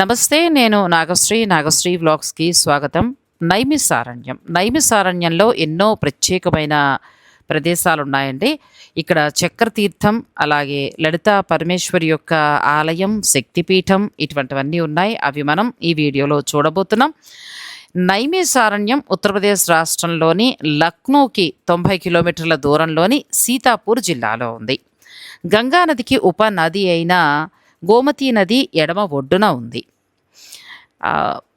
నమస్తే నేను నాగశ్రీ నాగశ్రీ వ్లాగ్స్కి స్వాగతం. నైమిసారణ్యం నైమిసారణ్యంలో ఎన్నో ప్రత్యేకమైన ప్రదేశాలు ఉన్నాయండి ఇక్కడ చక్రతీర్థం అలాగే లలిత పరమేశ్వరి యొక్క ఆలయం శక్తిపీఠం ఇటువంటివన్నీ ఉన్నాయి. అవి మనం ఈ వీడియోలో చూడబోతున్నాం. నైమిసారణ్యం ఉత్తరప్రదేశ్ రాష్ట్రంలోని లక్నోకి తొంభై కిలోమీటర్ల దూరంలోని సీతాపూర్ జిల్లాలో ఉంది. గంగా నదికి ఉపనది అయిన గోమతీ నది ఎడమ ఒడ్డున ఉంది.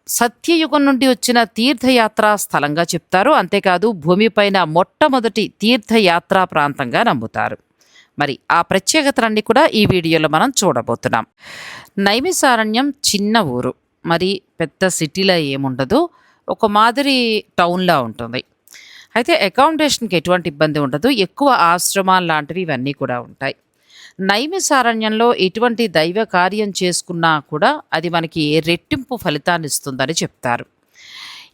సత్యయుగం నుండి వచ్చిన తీర్థయాత్ర స్థలంగా చెప్తారు. అంతేకాదు భూమిపైన మొట్టమొదటి తీర్థయాత్రా ప్రాంతంగా నమ్ముతారు. మరి ఆ ప్రత్యేకతలన్నీ కూడా ఈ వీడియోలో మనం చూడబోతున్నాం. నైమిసారణ్యం చిన్న ఊరు. మరి పెద్ద సిటీలో ఏముండదు. ఒక మాదిరి టౌన్లా ఉంటుంది. అయితే అకామిడేషన్కి ఎటువంటి ఇబ్బంది ఉండదు. ఎక్కువ ఆశ్రమాలు లాంటివి ఇవన్నీ కూడా ఉంటాయి. నైమిసారణ్యంలో ఎటువంటి దైవ కార్యం చేసుకున్నా కూడా అది మనకి రెట్టింపు ఫలితాన్ని ఇస్తుందని చెప్తారు.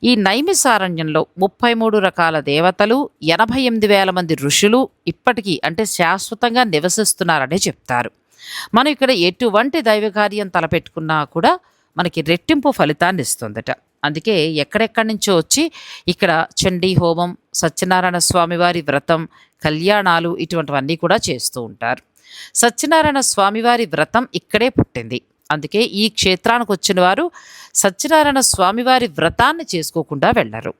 ఈ నైమిసారణ్యంలో ముప్పై మూడు రకాల దేవతలు ఎనభై ఎనిమిది వేల మంది ఋషులు ఇప్పటికీ అంటే శాశ్వతంగా నివసిస్తున్నారని చెప్తారు. మనం ఇక్కడ ఎటువంటి దైవ కార్యం తలపెట్టుకున్నా కూడా మనకి రెట్టింపు ఫలితాన్ని ఇస్తుందట. అందుకే ఎక్కడెక్కడి నుంచో వచ్చి ఇక్కడ చండీ హోమం సత్యనారాయణ స్వామి వారి వ్రతం కళ్యాణాలు ఇటువంటివన్నీ కూడా చేస్తూ ఉంటారు. సత్యనారాయణ స్వామివారి వ్రతం ఇక్కడే పుట్టింది. అందుకే ఈ క్షేత్రానికి వచ్చిన వారు సత్యనారాయణ స్వామివారి వ్రతాన్ని చేసుకోకుండా వెళ్ళరు.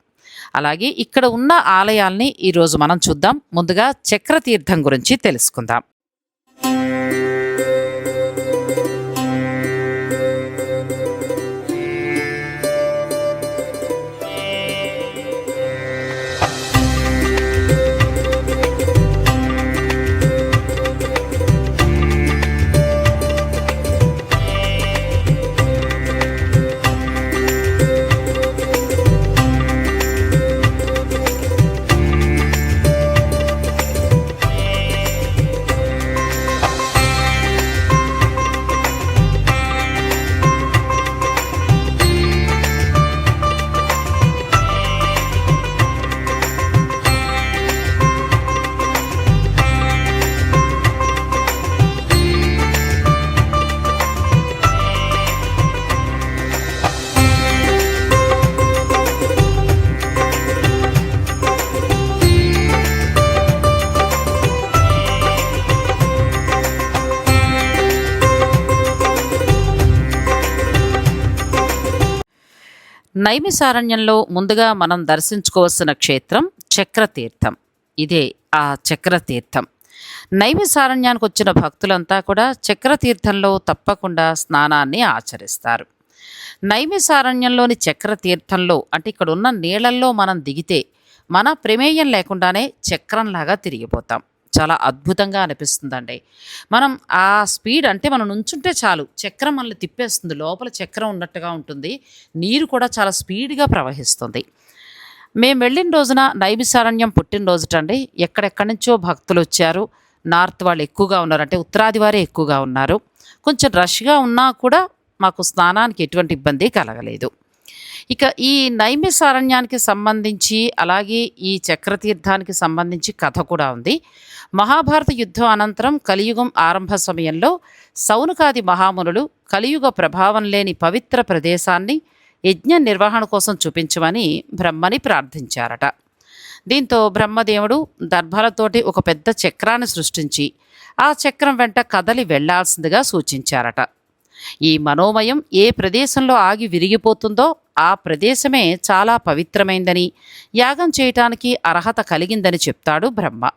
అలాగే ఇక్కడ ఉన్న ఆలయాల్ని ఈరోజు మనం చూద్దాం. ముందుగా చక్రతీర్థం గురించి తెలుసుకుందాం. నైమిసారణ్యంలో ముందుగా మనం దర్శించుకోవాల్సిన క్షేత్రం చక్రతీర్థం. ఇదే ఆ చక్రతీర్థం. నైమిసారణ్యానికి వచ్చిన భక్తులంతా కూడా చక్రతీర్థంలో తప్పకుండా స్నానాన్ని ఆచరిస్తారు. నైమిసారణ్యంలోని చక్రతీర్థంలో అంటే ఇక్కడ ఉన్న నీళ్ళల్లో మనం దిగితే మన ప్రమేయం లేకుండానే చక్రంలాగా తిరిగిపోతాం. చాలా అద్భుతంగా అనిపిస్తుందండి. మనం ఆ స్పీడ్ అంటే మనం నుంచుంటే చాలు చక్రం మనల్ని తిప్పేస్తుంది లోపల చక్రం ఉన్నట్టుగా ఉంటుంది నీరు కూడా చాలా స్పీడ్గా ప్రవహిస్తుంది. మేము వెళ్ళిన రోజున నైమిసారణ్యం పుట్టినరోజుటండి. ఎక్కడెక్కడి నుంచో భక్తులు వచ్చారు. నార్త్ వాళ్ళు ఎక్కువగా ఉన్నారు అంటే ఉత్తరాది వారే ఎక్కువగా ఉన్నారు. కొంచెం రష్గా ఉన్నా కూడా మాకు స్నానానికి ఎటువంటి ఇబ్బంది కలగలేదు. ఇక ఈ నైమిసారణ్యానికి సంబంధించి అలాగే ఈ చక్రతీర్థానికి సంబంధించి కథ కూడా ఉంది. మహాభారత యుద్ధం అనంతరం కలియుగం ఆరంభ సమయంలో సౌనకాది మహామునులు కలియుగ ప్రభావం లేని పవిత్ర ప్రదేశాన్ని యజ్ఞ నిర్వహణ కోసం చూపించమని బ్రహ్మని ప్రార్థించారట. దీంతో బ్రహ్మదేవుడు దర్భలతోటి ఒక పెద్ద చక్రాన్ని సృష్టించి ఆ చక్రం వెంట కదలి వెళ్ళాల్సిందిగా సూచించారట. ఈ మనోమయం ఏ ప్రదేశంలో ఆగి విరిగిపోతుందో ఆ ప్రదేశమే చాలా పవిత్రమైందని యాగం చేయటానికి అర్హత కలిగిందని చెప్తాడు బ్రహ్మ.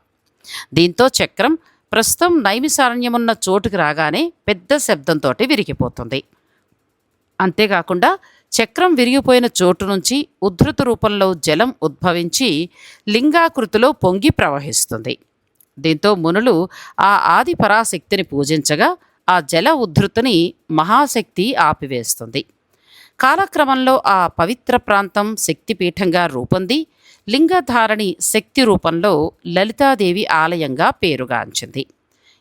దీంతో చక్రం ప్రస్తుతం నైమిసారణ్యమున్న చోటుకి రాగానే పెద్ద శబ్దంతో విరిగిపోతుంది. అంతేకాకుండా చక్రం విరిగిపోయిన చోటు నుంచి ఉద్ధృత రూపంలో జలం ఉద్భవించి లింగాకృతిలో పొంగి ప్రవహిస్తుంది. దీంతో మునులు ఆ ఆది పరాశక్తిని పూజించగా ఆ జల ఉద్ధృతిని మహాశక్తి ఆపివేస్తుంది. కాలక్రమంలో ఆ పవిత్ర ప్రాంతం శక్తిపీఠంగా రూపొంది లింగధారణి శక్తి రూపంలో లలితాదేవి ఆలయంగా పేరుగాంచింది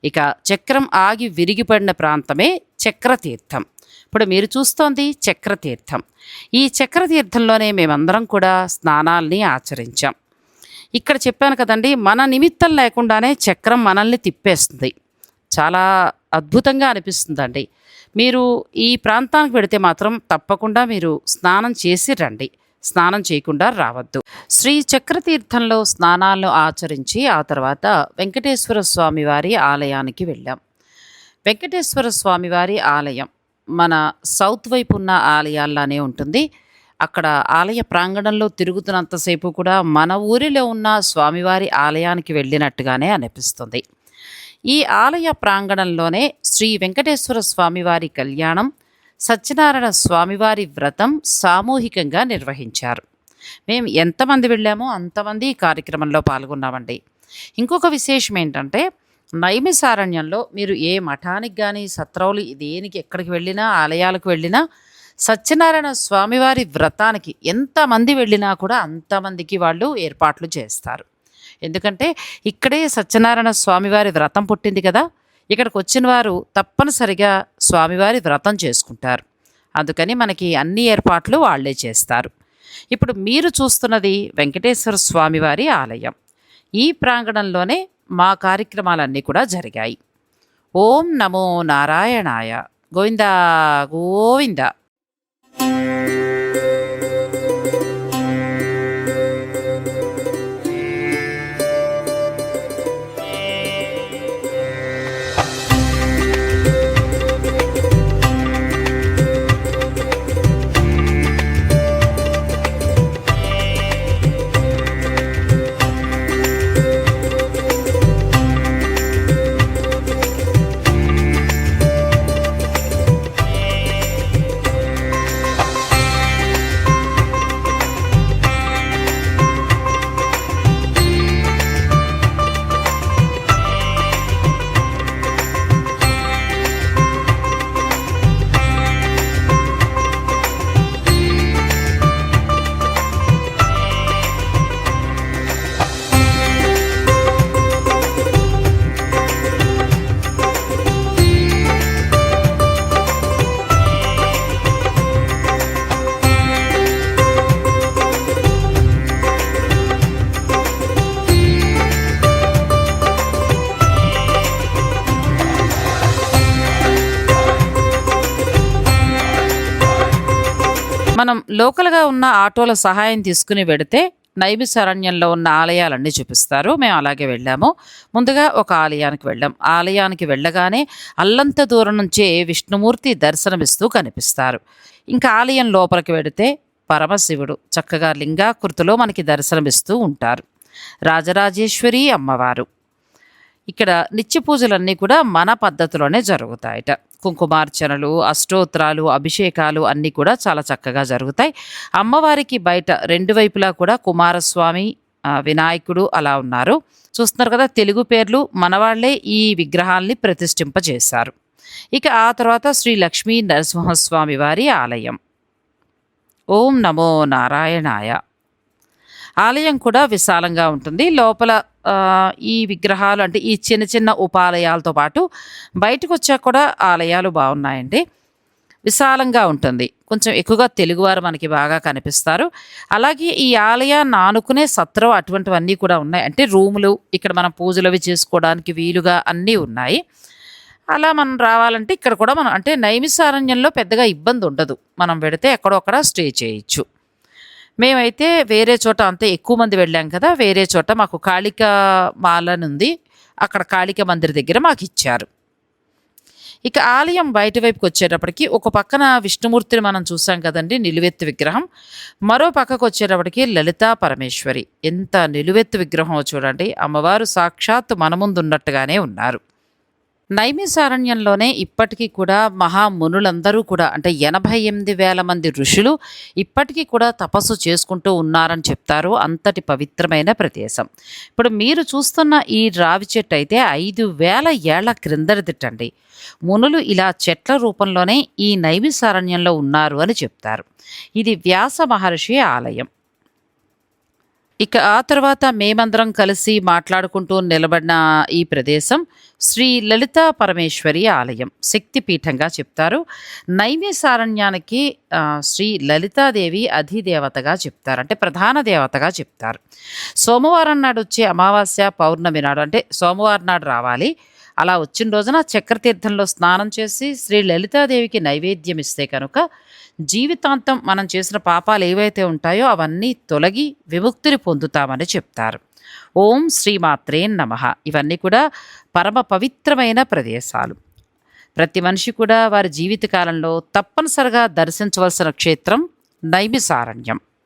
ఇక చక్రం ఆగి విరిగిపడిన ప్రాంతమే చక్రతీర్థం. ఇప్పుడు మీరు చూస్తోంది చక్రతీర్థం. ఈ చక్రతీర్థంలోనే మేమందరం కూడా స్నానాల్ని ఆచరించాం. ఇక్కడ చెప్పాను కదండి మన నిమిత్తం లేకుండానే చక్రం మనల్ని తిప్పేస్తుంది. చాలా అద్భుతంగా అనిపిస్తుందండి. మీరు ఈ ప్రాంతానికి వెడితే మాత్రం తప్పకుండా మీరు స్నానం చేసి రండి. స్నానం చేయకుండా రావద్దు. శ్రీ చక్రతీర్థంలో స్నానాలను ఆచరించి ఆ తర్వాత వెంకటేశ్వర స్వామివారి ఆలయానికి వెళ్ళాం. వెంకటేశ్వర స్వామివారి ఆలయం మన సౌత్ వైపు ఉన్న ఆలయాల్లానే ఉంటుంది. అక్కడ ఆలయ ప్రాంగణంలో తిరుగుతున్నంతసేపు కూడా మన ఊరిలో ఉన్న స్వామివారి ఆలయానికి వెళ్ళినట్టుగానే అనిపిస్తుంది. ఈ ఆలయ ప్రాంగణంలోనే శ్రీ వెంకటేశ్వర స్వామివారి కళ్యాణం సత్యనారాయణ స్వామివారి వ్రతం సామూహికంగా నిర్వహించారు. మేము ఎంతమంది వెళ్ళామో అంతమంది ఈ కార్యక్రమంలో పాల్గొన్నామండి. ఇంకొక విశేషం ఏంటంటే నైమిసారణ్యంలో మీరు ఏ మఠానికి కానీ సత్రవులు దేనికి ఎక్కడికి వెళ్ళినా ఆలయాలకు వెళ్ళినా సత్యనారాయణ స్వామివారి వ్రతానికి ఎంతమంది వెళ్ళినా కూడా అంతమందికి వాళ్ళు ఏర్పాట్లు చేస్తారు. ఎందుకంటే ఇక్కడే సత్యనారాయణ స్వామివారి వ్రతం పుట్టింది కదా. ఇక్కడికి వచ్చిన వారు తప్పనిసరిగా స్వామివారి వ్రతం చేసుకుంటారు. అందుకని మనకి అన్ని ఏర్పాట్లు వాళ్ళే చేస్తారు. ఇప్పుడు మీరు చూస్తున్నది వెంకటేశ్వర స్వామివారి ఆలయం. ఈ ప్రాంగణంలోనే మా కార్యక్రమాలన్నీ కూడా జరిగాయి. ఓం నమో నారాయణాయ. గోవిందా గోవిందా. మనం లోకల్గా ఉన్న ఆటోల సహాయం తీసుకుని వెడితే నైమిసారణ్యంలో ఉన్న ఆలయాలన్నీ చూపిస్తారు. మేము అలాగే వెళ్ళాము. ముందుగా ఒక ఆలయానికి వెళ్ళాం. ఆలయానికి వెళ్ళగానే అల్లంత దూరం నుంచే విష్ణుమూర్తి దర్శనమిస్తూ కనిపిస్తారు. ఇంకా ఆలయం లోపలికి వెడితే పరమశివుడు చక్కగా లింగాకృతిలో మనకి దర్శనమిస్తూ ఉంటారు. రాజరాజేశ్వరి అమ్మవారు. ఇక్కడ నిత్య పూజలన్నీ కూడా మన పద్ధతిలోనే జరుగుతాయట. కుంకుమార్చనలు అష్టోత్తరాలు అభిషేకాలు అన్నీ కూడా చాలా చక్కగా జరుగుతాయి. అమ్మవారికి బయట రెండు వైపులా కూడా కుమారస్వామి వినాయకుడు అలా ఉన్నారు. చూస్తున్నారు కదా తెలుగు పేర్లు మనవాళ్ళే ఈ విగ్రహాల్ని ప్రతిష్ఠింపజేశారు. ఇక ఆ తర్వాత శ్రీ లక్ష్మీ నరసింహస్వామి వారి ఆలయం. ఓం నమో నారాయణాయ. ఆలయం కూడా విశాలంగా ఉంటుంది. లోపల ఈ విగ్రహాలు అంటే ఈ చిన్న చిన్న ఉపాలయాలతో పాటు బయటకు వచ్చాక కూడా ఆలయాలు బాగున్నాయండి. విశాలంగా ఉంటుంది. కొంచెం ఎక్కువగా తెలుగువారు మనకి బాగా కనిపిస్తారు. అలాగే ఈ ఆలయాన్ని ఆనుకునే సత్రం అటువంటివన్నీ కూడా ఉన్నాయి. అంటే రూములు ఇక్కడ మనం పూజలు అవి చేసుకోవడానికి వీలుగా అన్నీ ఉన్నాయి. అలా మనం రావాలంటే ఇక్కడ కూడా మనం అంటే నైమిసారణ్యంలో పెద్దగా ఇబ్బంది ఉండదు. మనం పెడితే ఎక్కడో అక్కడ స్టే చేయొచ్చు. మేమైతే వేరే చోట అంతే ఎక్కువ మంది వెళ్ళాం కదా వేరే చోట మాకు కాళిక మాలనుంది ఉంది అక్కడ కాళిక మందిర్ దగ్గర మాకు ఇచ్చారు. ఇక ఆలయం బయట వైపుకి వచ్చేటప్పటికి ఒక పక్కన విష్ణుమూర్తిని మనం చూసాం కదండి నిలువెత్తు విగ్రహం. మరో పక్కకు వచ్చేటప్పటికి లలితా పరమేశ్వరి. ఎంత నిలువెత్తు విగ్రహం చూడండి అమ్మవారు సాక్షాత్ మన ముందు ఉన్నట్టుగానే ఉన్నారు. నైమిసారణ్యంలోనే ఇప్పటికీ కూడా మహామునులందరూ కూడా అంటే ఎనభై ఎనిమిది వేల మంది ఋషులు ఇప్పటికీ కూడా తపస్సు చేసుకుంటూ ఉన్నారని చెప్తారు అంతటి పవిత్రమైన ప్రదేశం. ఇప్పుడు మీరు చూస్తున్న ఈ రావి చెట్టు అయితే ఐదు వేల ఏళ్ళ క్రిందటిదిటండి మునులు ఇలా చెట్ల రూపంలోనే ఈ నైమిసారణ్యంలో ఉన్నారు అని చెప్తారు. ఇది వ్యాస మహర్షి ఆలయం. ఇక ఆ తర్వాత మేమందరం కలిసి మాట్లాడుకుంటూ నిలబడిన ఈ ప్రదేశం శ్రీ లలితా పరమేశ్వరి ఆలయం. శక్తిపీఠంగా చెప్తారు. నైవేశారణ్యానికి శ్రీ లలితాదేవి అధిదేవతగా చెప్తారు. అంటే ప్రధాన దేవతగా చెప్తారు. సోమవారం నాడు వచ్చే అమావాస్య పౌర్ణమి నాడు అంటే సోమవారం నాడు రావాలి. అలా వచ్చిన రోజున చక్రతీర్థంలో స్నానం చేసి శ్రీ లలితాదేవికి నైవేద్యం ఇస్తే కనుక జీవితాంతం మనం చేసిన పాపాలు ఏవైతే ఉంటాయో అవన్నీ తొలగి విముక్తిని పొందుతామని చెప్తారు. ఓం శ్రీమాత్రే నమ. ఇవన్నీ కూడా పరమ పవిత్రమైన ప్రదేశాలు. ప్రతి మనిషి కూడా వారి జీవితకాలంలో తప్పనిసరిగా దర్శించవలసిన క్షేత్రం నైమిసారణ్యం.